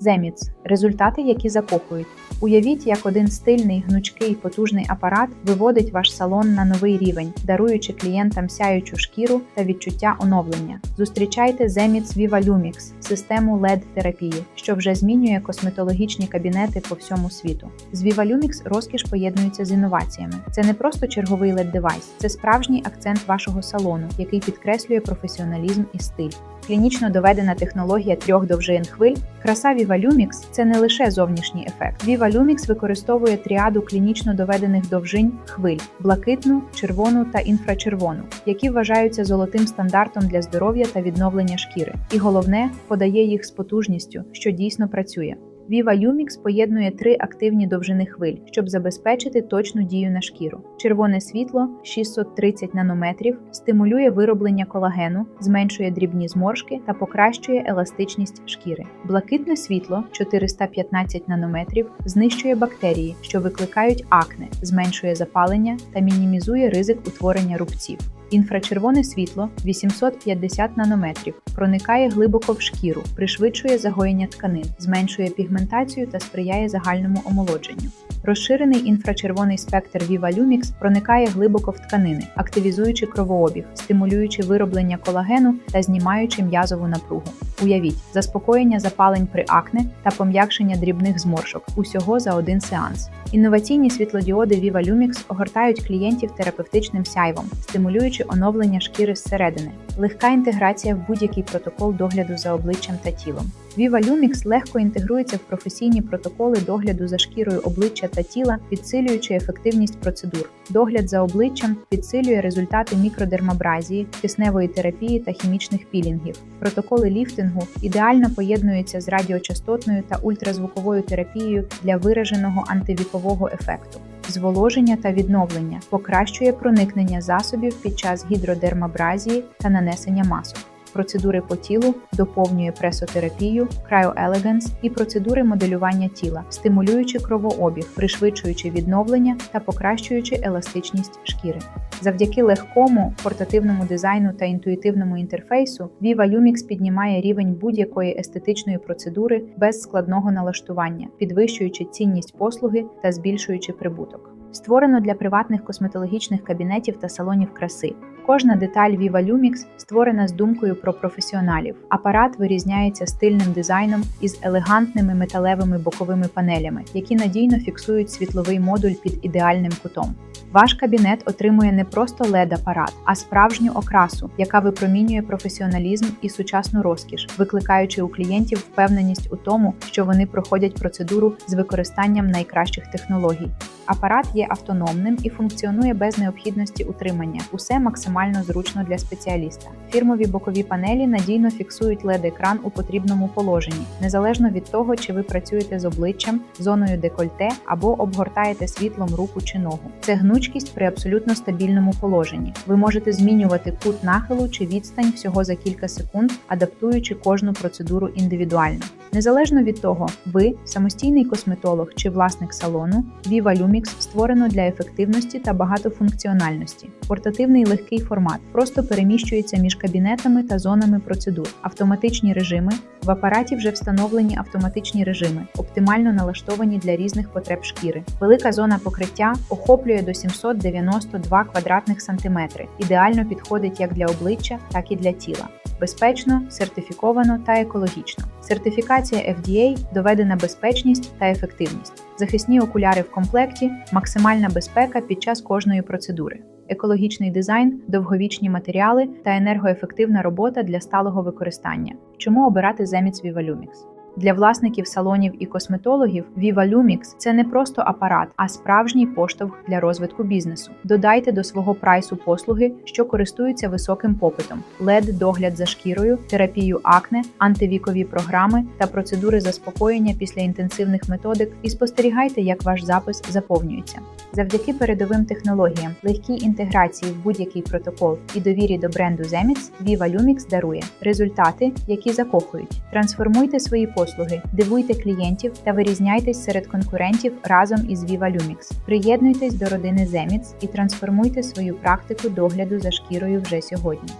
Земіц результати, які закохують. Уявіть, як один стильний, гнучкий, потужний апарат виводить ваш салон на новий рівень, даруючи клієнтам сяючу шкіру та відчуття оновлення. Зустрічайте Zemits Viva Lumix – систему led терапії що вже змінює косметологічні кабінети по всьому світу. З Viva Lumix розкіш поєднується з інноваціями. Це не просто черговий led девайс це справжній акцент вашого салону, який підкреслює професіоналізм і стиль. Клінічно доведена технологія трьох довжин хвиль. Краса Viva Lumix – це не лише зовнішній ефект. Viva Lumix використовує тріаду клінічно доведених довжинь хвиль блакитну, червону та інфрачервону, які вважаються золотим стандартом для здоров'я та відновлення шкіри. І головне, подає їх з потужністю, що дійсно працює. Viva Lumix поєднує три активні довжини хвиль, щоб забезпечити точну дію на шкіру. Червоне світло 630 нанометрів стимулює вироблення колагену, зменшує дрібні зморшки та покращує еластичність шкіри. Блакитне світло 415 нанометрів знищує бактерії, що викликають акне, зменшує запалення та мінімізує ризик утворення рубців. Інфрачервоне світло 850 нанометрів проникає глибоко в шкіру, пришвидшує загоєння тканин, зменшує пігментацію та сприяє загальному омолодженню. Розширений інфрачервоний спектр Viva Lumix проникає глибоко в тканини, активізуючи кровообіг, стимулюючи вироблення колагену та знімаючи м'язову напругу. Уявіть, заспокоєння запалень при акне та пом'якшення дрібних зморшок усього за один сеанс. Інноваційні світлодіоди Viva Lumix огортають клієнтів терапевтичним сяйвом, стимулюючи оновлення шкіри зсередини, легка інтеграція в будь-який протокол догляду за обличчям та тілом. Viva Lumix легко інтегрується в професійні протоколи догляду за шкірою обличчя та тіла, підсилюючи ефективність процедур. Догляд за обличчям підсилює результати мікродермабразії, кисневої терапії та хімічних пілінгів. Протоколи ліфтингу ідеально поєднуються з радіочастотною та ультразвуковою терапією для вираженого антивікового ефекту. Зволоження та відновлення покращує проникнення засобів під час гідродермабразії та нанесення масок. Процедури по тілу доповнює пресотерапію, крайоелеганс і процедури моделювання тіла, стимулюючи кровообіг, пришвидшуючи відновлення та покращуючи еластичність шкіри. Завдяки легкому портативному дизайну та інтуїтивному інтерфейсу Viva Lumix піднімає рівень будь-якої естетичної процедури без складного налаштування, підвищуючи цінність послуги та збільшуючи прибуток. Створено для приватних косметологічних кабінетів та салонів краси. Кожна деталь Viva Lumix створена з думкою про професіоналів. Апарат вирізняється стильним дизайном із елегантними металевими боковими панелями, які надійно фіксують світловий модуль під ідеальним кутом. Ваш кабінет отримує не просто led апарат а справжню окрасу, яка випромінює професіоналізм і сучасну розкіш, викликаючи у клієнтів впевненість у тому, що вони проходять процедуру з використанням найкращих технологій. Апарат є автономним і функціонує без необхідності утримання. Усе максимально зручно для спеціаліста. Фірмові бокові панелі надійно фіксують led екран у потрібному положенні, незалежно від того, чи ви працюєте з обличчям, зоною декольте або обгортаєте світлом руку чи ногу. Це гнучкість при абсолютно стабільному положенні. Ви можете змінювати кут нахилу чи відстань всього за кілька секунд, адаптуючи кожну процедуру індивідуально. Незалежно від того, ви самостійний косметолог чи власник салону, Viva Lumix створено для ефективності та багатофункціональності. Портативний легкий формат просто переміщується між кабінетами та зонами процедур. Автоматичні режими в апараті вже встановлені автоматичні режими, оптимально налаштовані для різних потреб шкіри. Велика зона покриття охоплює до 792 квадратних сантиметри. Ідеально підходить як для обличчя, так і для тіла. Безпечно, сертифіковано та екологічно. Сертифікація FDA доведена безпечність та ефективність. Захисні окуляри в комплекті, максимальна безпека під час кожної процедури. Екологічний дизайн, довговічні матеріали та енергоефективна робота для сталого використання. Чому обирати Zemits Viva Lumix? Для власників салонів і косметологів Viva Lumix – це не просто апарат, а справжній поштовх для розвитку бізнесу. Додайте до свого прайсу послуги, що користуються високим попитом: led догляд за шкірою, терапію акне, антивікові програми та процедури заспокоєння після інтенсивних методик. І спостерігайте, як ваш запис заповнюється. Завдяки передовим технологіям, легкій інтеграції в будь-який протокол і довірі до бренду Zemits, Viva Lumix дарує результати, які закохують. Трансформуйте свої послуги, дивуйте клієнтів та вирізняйтесь серед конкурентів разом із Viva Lumix. Приєднуйтесь до родини Zemits і трансформуйте свою практику догляду за шкірою вже сьогодні.